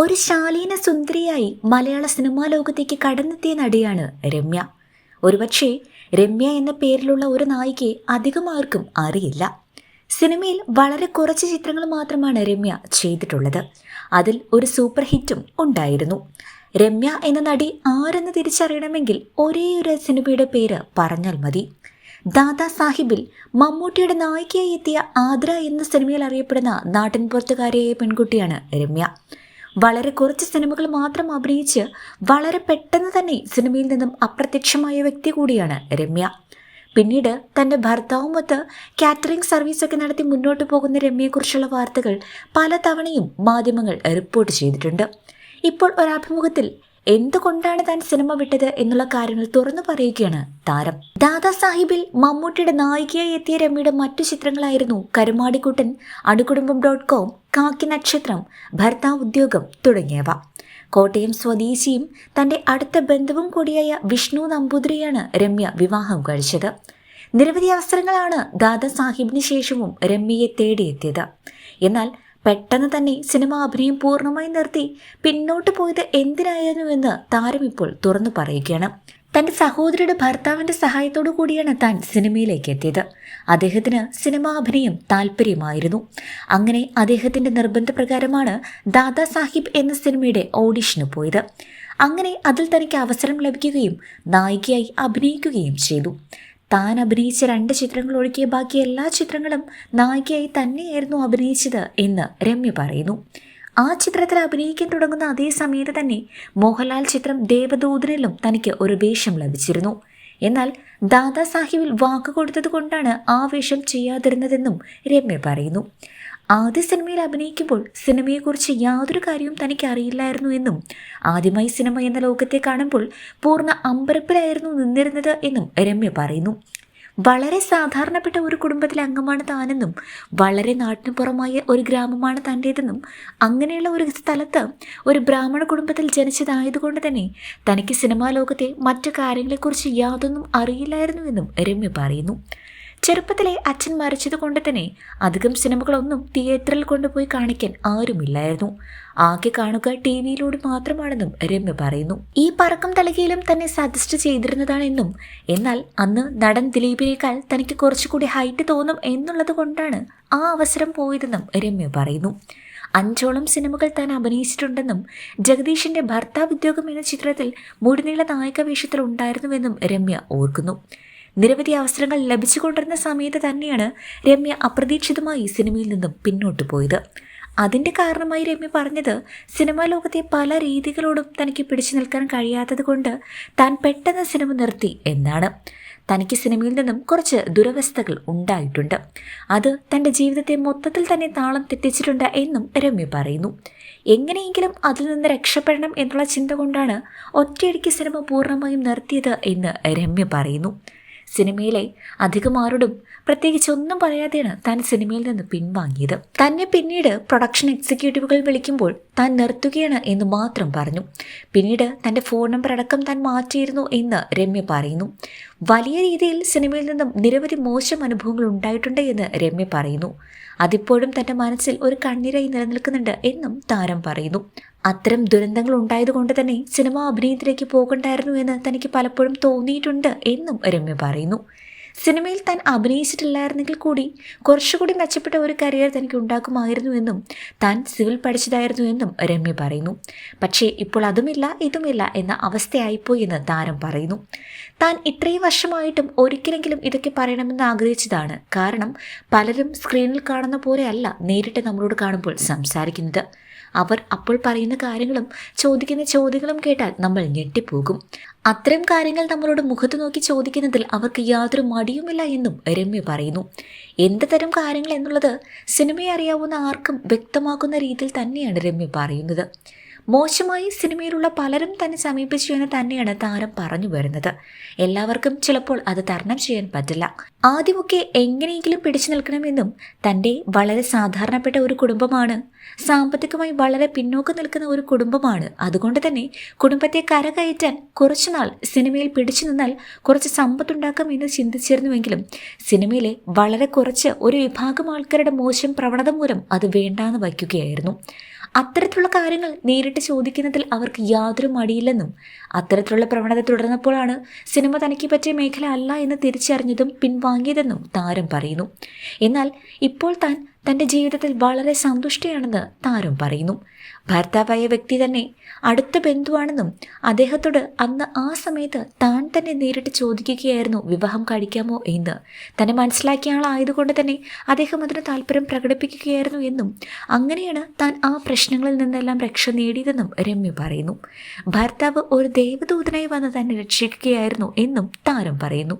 ഒരു ശാലീന സുന്ദരിയായി മലയാള സിനിമാ ലോകത്തേക്ക് കടന്നെത്തിയ നടിയാണ് രമ്യ. ഒരുപക്ഷെ രമ്യ എന്ന പേരിലുള്ള ഒരു നായികയെ അധികം ആർക്കും അറിയില്ല. സിനിമയിൽ വളരെ കുറച്ച് ചിത്രങ്ങൾ മാത്രമാണ് രമ്യ ചെയ്തിട്ടുള്ളത്. അതിൽ ഒരു സൂപ്പർ ഹിറ്റും ഉണ്ടായിരുന്നു. രമ്യ എന്ന നടി ആരെന്ന് തിരിച്ചറിയണമെങ്കിൽ ഒരേ ഒരു സിനിമയുടെ പേര് പറഞ്ഞാൽ മതി. ദാദാ സാഹിബിൽ മമ്മൂട്ടിയുടെ നായികയായി എത്തിയ ആദ്ര എന്ന സിനിമയിൽ അറിയപ്പെടുന്ന നാട്ടിൻപുറത്തുകാരിയായ പെൺകുട്ടിയാണ് രമ്യ. വളരെ കുറച്ച് സിനിമകൾ മാത്രം അഭിനയിച്ച് വളരെ പെട്ടെന്ന് തന്നെ സിനിമയിൽ നിന്നും അപ്രത്യക്ഷമായ വ്യക്തി കൂടിയാണ് രമ്യ. പിന്നീട് തന്റെ ഭർത്താവുമൊത്ത് കാറ്ററിംഗ് സർവീസൊക്കെ നടത്തി മുന്നോട്ട് പോകുന്ന രമ്യയെക്കുറിച്ചുള്ള വാർത്തകൾ പലതവണയും മാധ്യമങ്ങൾ റിപ്പോർട്ട് ചെയ്തിട്ടുണ്ട്. ഇപ്പോൾ ഒരഭിമുഖത്തിൽ എന്തുകൊണ്ടാണ് താൻ സിനിമ വിട്ടത് എന്നുള്ള കാര്യങ്ങൾ തുറന്നു പറയുകയാണ് താരം. ദാദാ സാഹിബിൽ മമ്മൂട്ടിയുടെ നായികയായി എത്തിയ രമ്യയുടെ മറ്റു ചിത്രങ്ങളായിരുന്നു കരുമാടിക്കുട്ടൻ അണുകുടുംബം ഡോട്ട് കോം കാക്കി നക്ഷത്രം ഭർത്താവ് ഉദ്യോഗം തുടങ്ങിയവ. കോട്ടയം സ്വദേശിയും തന്റെ അടുത്ത ബന്ധുവും കൂടിയായ വിഷ്ണു നമ്പൂതിരിയാണ് രമ്യ വിവാഹം കഴിച്ചത്. നിരവധി അവസരങ്ങളാണ് ദാദാ സാഹിബിന് ശേഷവും രമ്യയെ തേടിയെത്തിയത്. എന്നാൽ പെട്ടെന്ന് തന്നെ സിനിമ അഭിനയം പൂർണമായി നിർത്തി പിന്നോട്ട് പോയത് എന്തിനായിരുന്നുവെന്ന് താരം ഇപ്പോൾ തുറന്നു പറയുകയാണ്. തന്റെ സഹോദരിയുടെ ഭർത്താവിന്റെ സഹായത്തോടു കൂടിയാണ് താൻ സിനിമയിലേക്ക് എത്തിയത്. അദ്ദേഹത്തിന് സിനിമാ അഭിനയം താല്പര്യമായിരുന്നു. അങ്ങനെ അദ്ദേഹത്തിന്റെ നിർബന്ധപ്രകാരമാണ് ദാദാ സാഹിബ് എന്ന സിനിമയുടെ ഓഡിഷന് പോയത്. അങ്ങനെ അതിൽ തനിക്ക് അവസരം ലഭിക്കുകയും നായികയായി അഭിനയിക്കുകയും ചെയ്തു. താൻ അഭിനയിച്ച രണ്ട് ചിത്രങ്ങൾ ഒഴികെ ബാക്കി എല്ലാ ചിത്രങ്ങളും നായികയായി തന്നെയായിരുന്നു അഭിനയിച്ചത് എന്ന് രമ്യ പറയുന്നു. ആ ചിത്രത്തിൽ അഭിനയിക്കാൻ തുടങ്ങുന്ന അതേ സമയത്ത് തന്നെ മോഹൻലാൽ ചിത്രം ദേവദൂതനിലും തനിക്ക് ഒരു വേഷം ലഭിച്ചിരുന്നു. എന്നാൽ ദാദാ സാഹിബിൽ വാക്ക് കൊടുത്തത് കൊണ്ടാണ് ആ വേഷം ചെയ്യാതിരുന്നതെന്നും രമ്യ പറയുന്നു. ആദ്യ സിനിമയിൽ അഭിനയിക്കുമ്പോൾ സിനിമയെക്കുറിച്ച് യാതൊരു കാര്യവും തനിക്ക് അറിയില്ലായിരുന്നു എന്നും ആദ്യമായി സിനിമ എന്ന ലോകത്തെ കാണുമ്പോൾ പൂർണ അമ്പരപ്പിലായിരുന്നു നിന്നിരുന്നത് എന്നും രമ്യ പറയുന്നു. വളരെ സാധാരണപ്പെട്ട ഒരു കുടുംബത്തിലെ അംഗമാണ് താനെന്നും വളരെ നാട്ടിന് പുറമായ ഒരു ഗ്രാമമാണ് തന്റേതെന്നും അങ്ങനെയുള്ള ഒരു സ്ഥലത്ത് ഒരു ബ്രാഹ്മണ കുടുംബത്തിൽ ജനിച്ചതായതുകൊണ്ട് തന്നെ തനിക്ക് സിനിമാ ലോകത്തെ മറ്റു കാര്യങ്ങളെക്കുറിച്ച് യാതൊന്നും അറിയില്ലായിരുന്നുവെന്നും രമ്യ പറയുന്നു. ചെറുപ്പത്തിലെ അച്ഛൻ മരിച്ചതുകൊണ്ട് തന്നെ അധികം സിനിമകളൊന്നും തിയേറ്ററിൽ കൊണ്ടുപോയി കാണിക്കാൻ ആരുമില്ലായിരുന്നു. ആകെ കാണുക ടി വിയിലൂടെ മാത്രമാണെന്നും രമ്യ പറയുന്നു. ഈ പറക്കം തലകയിലും തന്നെ സജസ്റ്റ് ചെയ്തിരുന്നതാണെന്നും. എന്നാൽ അന്ന് നടൻ ദിലീപിനേക്കാൾ തനിക്ക് കുറച്ചുകൂടി ഹൈറ്റ് തോന്നും എന്നുള്ളത് കൊണ്ടാണ് ആ അവസരം പോയതെന്നും രമ്യ പറയുന്നു. അഞ്ചോളം സിനിമകൾ താൻ അഭിനയിച്ചിട്ടുണ്ടെന്നും ജഗദീഷിന്റെ ഭർത്താവ് ഉദ്യോഗം എന്ന ചിത്രത്തിൽ മുടിനീള നായക വേഷത്തിൽ ഉണ്ടായിരുന്നുവെന്നും രമ്യ ഓർക്കുന്നു. നിരവധി അവസരങ്ങൾ ലഭിച്ചുകൊണ്ടിരുന്ന സമയത്ത് തന്നെയാണ് രമ്യ അപ്രതീക്ഷിതമായി സിനിമയിൽ നിന്നും പിന്നോട്ട് പോയത്. അതിന്റെ കാരണമായി രമ്യ പറഞ്ഞത് സിനിമാ ലോകത്തെ പല രീതികളോടും തനിക്ക് പിടിച്ചു നിൽക്കാൻ കഴിയാത്തത് കൊണ്ട് താൻ പെട്ടെന്ന് സിനിമ നിർത്തി എന്നാണ്. തനിക്ക് സിനിമയിൽ നിന്നും കുറച്ച് ദുരവസ്ഥകൾ ഉണ്ടായിട്ടുണ്ട്. അത് തന്റെ ജീവിതത്തെ മൊത്തത്തിൽ തന്നെ താളം തെറ്റിച്ചിട്ടുണ്ട് എന്നും രമ്യ പറയുന്നു. എങ്ങനെയെങ്കിലും അതിൽ നിന്ന് രക്ഷപ്പെടണം എന്നുള്ള ചിന്ത കൊണ്ടാണ് ഒറ്റയടിക്ക് സിനിമ പൂർണമായും നിർത്തിയത് എന്ന് രമ്യ പറയുന്നു. സിനിമയിലെ അധികം ആരോടും പ്രത്യേകിച്ച് ഒന്നും പറയാതെയാണ് താൻ സിനിമയിൽ നിന്ന് പിൻവാങ്ങിയത്. തന്നെ പിന്നീട് പ്രൊഡക്ഷൻ എക്സിക്യൂട്ടീവുകൾ വിളിക്കുമ്പോൾ താൻ നിർത്തുകയാണ് എന്ന് മാത്രം പറഞ്ഞു. പിന്നീട് തന്റെ ഫോൺ നമ്പർ അടക്കം താൻ മാറ്റിയിരുന്നു എന്ന് രമ്യ പറയുന്നു. വലിയ രീതിയിൽ സിനിമയിൽ നിന്നും നിരവധി മോശം അനുഭവങ്ങൾ ഉണ്ടായിട്ടുണ്ട് എന്ന് രമ്യ പറയുന്നു. അതിപ്പോഴും തന്റെ മനസ്സിൽ ഒരു കണ്ണീരായി നിലനിൽക്കുന്നുണ്ട് എന്നും താരം പറയുന്നു. അത്തരം ദുരന്തങ്ങൾ ഉണ്ടായതുകൊണ്ട് തന്നെ സിനിമ അഭിനയത്തിലേക്ക് പോകണ്ടായിരുന്നു എന്ന് തനിക്ക് പലപ്പോഴും തോന്നിയിട്ടുണ്ട് എന്നും രമ്യ പറയുന്നു. സിനിമയിൽ താൻ അഭിനയിച്ചിട്ടില്ലായിരുന്നെങ്കിൽ കൂടി കുറച്ചുകൂടി മെച്ചപ്പെട്ട ഒരു കരിയർ തനിക്ക് ഉണ്ടാക്കുമായിരുന്നു എന്നും താൻ സിവിൽ പഠിച്ചതായിരുന്നു എന്നും രമ്യ പറയുന്നു. പക്ഷേ ഇപ്പോൾ അതുമില്ല ഇതുമില്ല എന്ന അവസ്ഥയായിപ്പോയി എന്ന് താരം പറയുന്നു. താൻ ഇത്രയും വർഷമായിട്ടും ഒരിക്കലെങ്കിലും ഇതൊക്കെ പറയണമെന്ന് ആഗ്രഹിച്ചതാണ്. കാരണം പലരും സ്ക്രീനിൽ കാണുന്ന പോലെയല്ല നേരിട്ട് നമ്മളോട് കാണുമ്പോൾ സംസാരിക്കുന്നത്. അവർ അപ്പോൾ പറയുന്ന കാര്യങ്ങളും ചോദിക്കുന്ന ചോദ്യങ്ങളും കേട്ടാൽ നമ്മൾ ഞെട്ടിപ്പോകും. അത്തരം കാര്യങ്ങൾ നമ്മളോട് മുഖത്ത് നോക്കി ചോദിക്കുന്നതിൽ അവർക്ക് യാതൊരു മടിയുമില്ല എന്നും രമ്യ പറയുന്നു. എന്ത് തരം കാര്യങ്ങൾ എന്നുള്ളത് സിനിമയെ അറിയാവുന്ന ആർക്കും വ്യക്തമാക്കുന്ന രീതിയിൽ തന്നെയാണ് രമ്യ പറയുന്നത്. മോശമായി സിനിമയിലുള്ള പലരും തന്നെ സമീപിച്ചു എന്ന് തന്നെയാണ് താരം പറഞ്ഞു വരുന്നത്. എല്ലാവർക്കും ചിലപ്പോൾ അത് തരണം ചെയ്യാൻ പറ്റില്ല. ആദ്യമൊക്കെ എങ്ങനെയെങ്കിലും പിടിച്ചു നിൽക്കണമെന്നും തന്റെ വളരെ സാധാരണപ്പെട്ട ഒരു കുടുംബമാണ് സാമ്പത്തികമായി വളരെ പിന്നോക്കം നിൽക്കുന്ന ഒരു കുടുംബമാണ്. അതുകൊണ്ട് തന്നെ കുടുംബത്തെ കരകയറ്റാൻ കുറച്ചുനാൾ സിനിമയിൽ പിടിച്ചു നിന്നാൽ കുറച്ച് സമ്പത്തുണ്ടാക്കാം എന്ന് ചിന്തിച്ചിരുന്നുവെങ്കിലും സിനിമയിലെ വളരെ കുറച്ച് ഒരു വിഭാഗം ആൾക്കാരുടെ മോശം പ്രവണത മൂലം അത് വേണ്ടാന്ന് വയ്ക്കുകയായിരുന്നു. അത്തരത്തിലുള്ള കാര്യങ്ങൾ നേരിട്ട് ചോദിക്കുന്നതിൽ അവർക്ക് യാതൊരു മടിയില്ലെന്നും അത്തരത്തിലുള്ള പ്രവണത തുടർന്നപ്പോഴാണ് സിനിമ തനിക്ക് പറ്റിയ മേഖല അല്ല എന്ന് തിരിച്ചറിഞ്ഞതും പിൻവാങ്ങിയതെന്നും താരം പറയുന്നു. എന്നാൽ ഇപ്പോൾ താൻ തന്റെ ജീവിതത്തിൽ വളരെ സന്തുഷ്ടയാണെന്ന് താരം പറയുന്നു. ഭർത്താവായ വ്യക്തി തന്നെ അടുത്ത ബന്ധുവാണെന്നും അദ്ദേഹത്തോട് അന്ന് ആ സമയത്ത് താൻ തന്നെ നേരിട്ട് ചോദിക്കുകയായിരുന്നു വിവാഹം കഴിക്കാമോ? എന്ന്. തന്നെ മനസ്സിലാക്കിയ ആളായതുകൊണ്ട് തന്നെ അദ്ദേഹം അതിന് താല്പര്യം പ്രകടിപ്പിക്കുകയായിരുന്നു എന്നും അങ്ങനെയാണ് താൻ ആ പ്രശ്നങ്ങളിൽ നിന്നെല്ലാം രക്ഷ നേടിയതെന്നും രമ്യ പറയുന്നു. ഭർത്താവ് ഒരു ദേവദൂതനായി വന്ന് തന്നെ രക്ഷിക്കുകയായിരുന്നു എന്നും താരം പറയുന്നു.